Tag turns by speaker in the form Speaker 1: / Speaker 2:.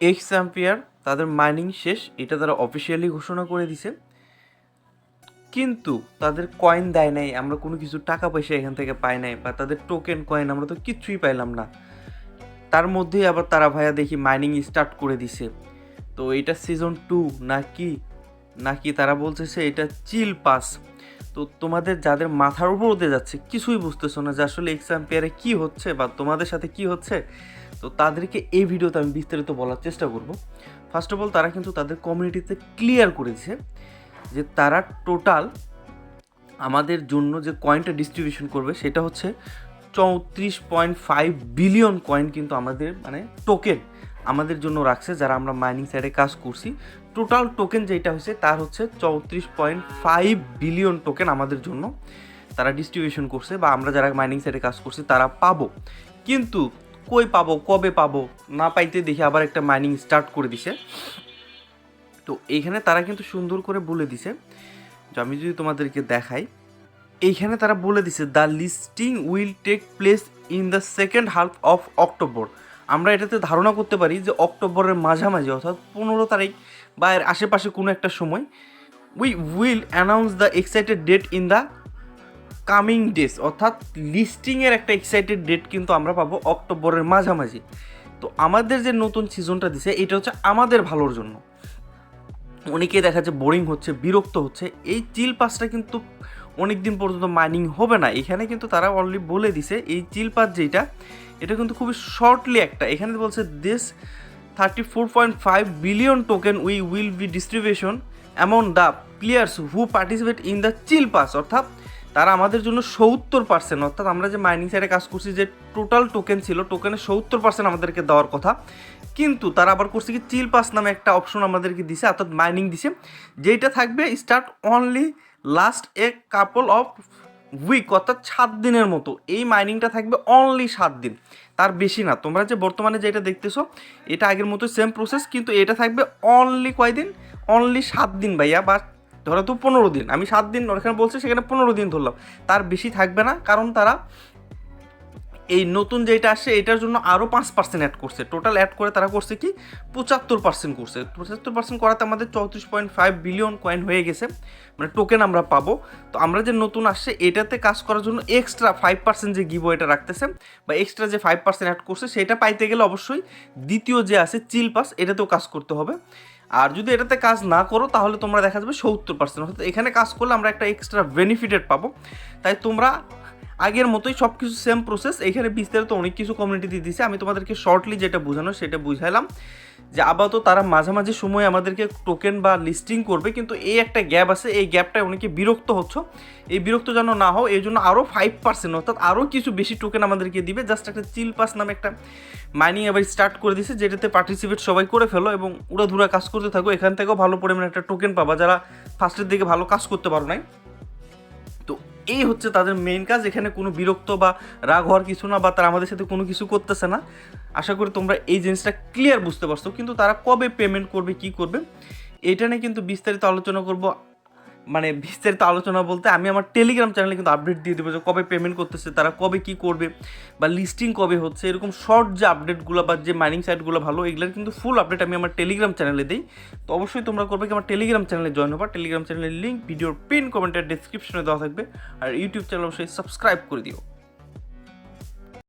Speaker 1: X ampere তাদের mining শেষ, এটা তারা অফিসিয়ালি ঘোষণা করে দিছে। কিন্তু তাদের কয়েন দেয় নাই, আমরা কোনো কিছু টাকা পয়সা এখান থেকে পাই নাই, বা তাদের টোকেন কয়েন আমরা তো কিচ্ছুই পাইলাম না। তার মধ্যেই আবার তারা ভাইয়া দেখি মাইনিং স্টার্ট করে দিছে। তো এটা সিজন টু নাকি নাকি তারা বলতেছে এটা চিল পাস তো তোমাদের যাদের মাথার উপর উঠে যাচ্ছে, কিছুই বুঝতেছো না যে আসলে এক্সাম্পিয়ারে কী হচ্ছে, বা তোমাদের সাথে কি হচ্ছে। তো তাদেরকে এই ভিডিওতে আমি বিস্তারিত বলার চেষ্টা করব। ফার্স্ট অফ অল তারা কিন্তু তাদের কমিউনিটিতে ক্লিয়ার করেছে যে তারা টোটাল আমাদের জন্য যে কয়েনটা ডিস্ট্রিবিউশন করবে, সেটা হচ্ছে চৌত্রিশ পয়েন্ট ফাইভ বিলিয়ন কয়েন কিন্তু আমাদের মানে টোকেন আমাদের জন্য রাখছে, যারা আমরা মাইনিং সাইডে কাজ করছি। টোটাল টোকেন যেটা হয়েছে, তার হচ্ছে চৌত্রিশ পয়েন্ট ফাইভ বিলিয়ন টোকেন আমাদের জন্য তারা ডিস্ট্রিবিউশন করছে, বা আমরা যারা মাইনিং সাইডে কাজ করছি, তারা পাবো। কিন্তু কই পাবো, কবে পাবো, না পাইতে দেখে আবার একটা মাইনিং স্টার্ট করে দিছে। তো এইখানে তারা কিন্তু সুন্দর করে বলে দিছে, যে আমি যদি তোমাদেরকে দেখাই, এইখানে তারা বলে দিছে the listing will take place in the second half of October আমরা এটাতে ধারণা করতে পারি যে অক্টোবরের মাঝামাঝি, অর্থাৎ পনেরো তারিখ বা এর আশেপাশে কোনো একটা সময় we will announce the excited date in the coming days অর্থাৎ লিস্টিংয়ের একটা এক্সাইটেড ডেট কিন্তু আমরা পাবো অক্টোবরের মাঝামাঝি। তো আমাদের যে নতুন সিজনটা দিছে, এটা হচ্ছে আমাদের ভালোর জন্য। অনেকেই দেখা যাচ্ছে বোরিং হচ্ছে, বিরক্ত হচ্ছে, এই চিল পাসটা কিন্তু অনেক দিন পর্যন্ত মাইনিং হবে না। এখানে কিন্তু তারা অলরেডি বলে দিছে, এই চিল পাস যেটা, এটা কিন্তু খুবই শর্টলি একটা। এখানে বলছে this thirty four point five billion token we will be distribution among the players who participate in the chill pass অর্থাৎ তারা আমাদের জন্য সত্তর পার্সেন্ট অর্থাৎ আমরা যে মাইনিং সাইডে কাজ করছি, যে টোটাল টোকেন ছিল টোকেনের সত্তর পার্সেন্ট আমাদেরকে দেওয়ার কথা। কিন্তু তারা আবার করছে কি চিল পাস নামে একটা অপশন আমাদেরকে দিছে, অর্থাৎ মাইনিং দিছে, যেইটা থাকবে start only last a couple of week অর্থাৎ সাত দিনের মতো। এই মাইনিংটা থাকবে অনলি সাত দিন। তার বেশি না। তোমরা যে বর্তমানে যেটা দেখতেছো, এটা আগের মতো সেম প্রসেস কিন্তু এটা থাকবে অনলি কয়দিন? অনলি সাত দিন ভাইয়া, বা ধরো তো পনেরো দিন, আমি সাত দিন ওখানে বলছি, সেখানে পনেরো দিন ধরলাম। তার বেশি থাকবে না, কারণ তারা এই নতুন যেটা আসছে, এটার জন্য আরও পাঁচ পার্সেন্ট অ্যাড করছে। টোটাল অ্যাড করে তারা করছে কি? পঁচাত্তর পার্সেন্ট করছে। পঁচাত্তর পার্সেন্ট করাতে আমাদের চৌত্রিশ পয়েন্ট ফাইভ বিলিয়ন কয়েন হয়ে গেছে। মানে টোকেন আমরা পাবো। তো আমরা যে নতুন আসছে, এটাতে কাজ করার জন্য এক্সট্রা ফাইভ পার্সেন্ট যে গিভো এটা রাখতেছে, বা এক্সট্রা যে ফাইভ পার্সেন্ট অ্যাড করছে, সেটা পাইতে গেলে অবশ্যই দ্বিতীয় যে আছে চিল পাস এটাতেও কাজ করতে হবে। আর যদি এটাতে কাজ না করো, তাহলে তোমরা দেখা যাবে সত্তর পার্সেন্ট অর্থাৎ এখানে কাজ করলে আমরা একটা এক্সট্রা বেনিফিটেড পাবো। তাই তোমরা আগের মতোই সব কিছু সেম প্রসেস এখানে বিস্তারিত অনেক কিছু কমিউনিটি দিয়ে দিছে আমি তোমাদেরকে শর্টলি যেটা বোঝানো সেটা বুঝাইলাম যে আপাতত তারা মাঝামাঝি সময় আমাদেরকে টোকেন বা লিস্টিং করবে, কিন্তু এই একটা গ্যাপ আছে। এই গ্যাপটায় অনেকে বিরক্ত হচ্ছ। এই বিরক্ত যেন না হও এই জন্য আরও ফাইভ পার্সেন্ট অর্থাৎ আরও কিছু বেশি টোকেন আমাদেরকে দিবে। জাস্ট একটা চিল পাস নামে একটা মাইনিং আবার স্টার্ট করে দিছে যেটাতে পার্টিসিপেট সবাই করে ফেলো এবং উড়াধুরা কাজ করতে থাকো। এখান থেকেও ভালো পরিমাণে একটা টোকেন পাবা যারা ফার্স্টের দিকে ভালো কাজ করতে পারো নাই। এই হচ্ছে তাদের মেইন কাজ, এখানে কোনো বিরক্ত বা রাগ হওয়ার কিছু না বা তারা আমাদের সাথে কোনো কিছু করতেছে না। আশা করি তোমরা এই জিনিসটা ক্লিয়ার বুঝতে পারছ। কিন্তু তারা কবে পেমেন্ট করবে, কি করবে, এটা নিয়ে কিন্তু বিস্তারিত আলোচনা করব। মানে বিস্তারিত আলোচনা বলতে আমি আমার টেলিগ্রাম চ্যানেলে কিন্তু আপডেট দিয়ে দেবো যে কবে পেমেন্ট করতেছে, তারা কবে কি করবে বা লিস্টিং কবে হচ্ছে, এরকম শর্ট যে আপডেটগুলো বা যে মাইনিং সাইটগুলো ভালো, এগুলোর কিন্তু ফুল আপডেট আমি আমার টেলিগ্রাম চ্যানেলে দিই। তো অবশ্যই তোমরা করবে কি, আমার টেলিগ্রাম চ্যানেলে জয়েন হবা। টেলিগ্রাম চ্যানেলের লিঙ্ক ভিডিওর পিন কমেন্টের ডিসক্রিপশনে দেওয়া থাকবে। আর ইউটিউব চ্যানেল অবশ্যই সাবস্ক্রাইব করে দিও।